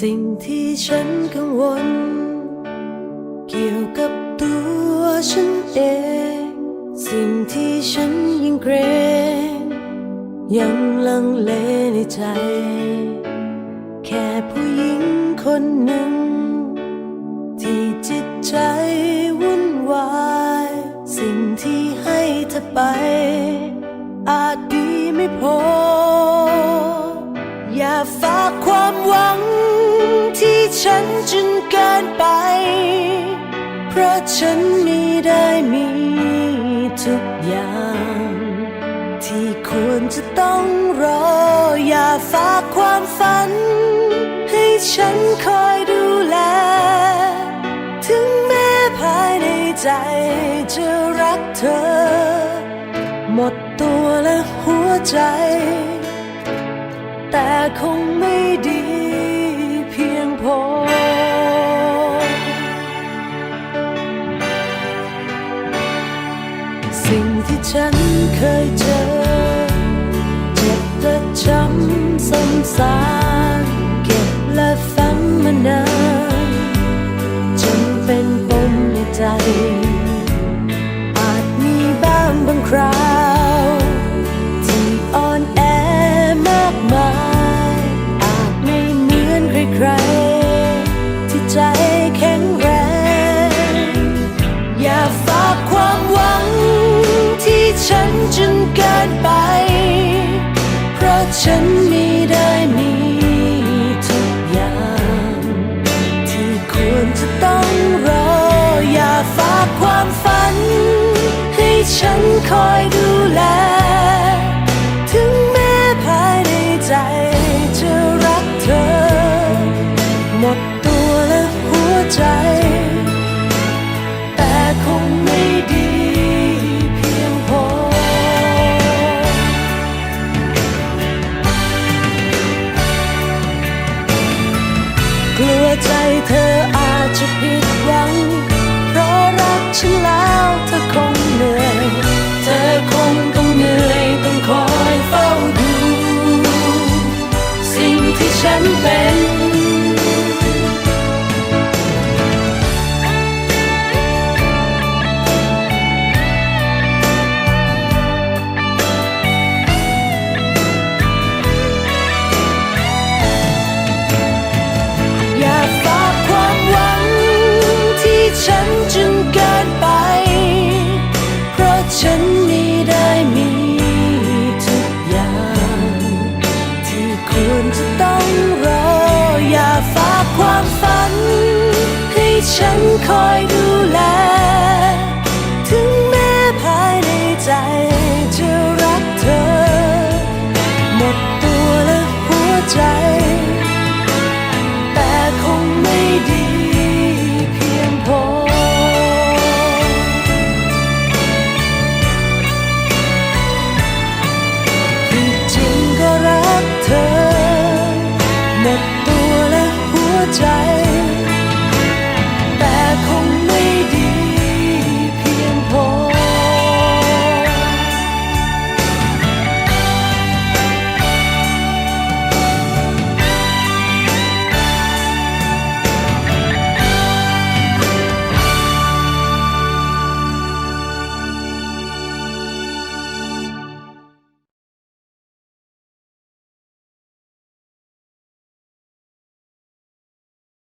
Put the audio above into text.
สิ่งที่ฉันกังวล เกี่ยวกับตัวฉันเอง สิ่งที่ฉันยังเกรง ยังลังเลในใจ แค่ผู้หญิงคนหนึ่ง ที่จิตใจวุ่นวาย สิ่งที่ให้เธอไป อาจดีไม่พอ ฉันจนเกินไป เพราะฉันมีได้มีทุกอย่าง ที่ควรจะต้องรอ อย่าฝากความฝัน ให้ฉันคอยดูแล ถึงแม้ภายในใจจะรักเธอ หมดตัวและหัวใจ แต่คงไม่ดี ฉันเคยเจอ เจ็บและช้ำซ้ำซาร นเกินไป เพราะฉันมีได้มีทุกอย่าง ที่ควรจะต้องรอ อย่าฝากความฝัน ให้ฉันคอยดูแล วใจเธออาจจะผิดหวัง เพราะรักฉันแล้วเธอคงเหนื่อย เธอคงต้องเหนื่อยต้องคอยเฝ้าดู สิ่งที่ฉันเป็น เใจ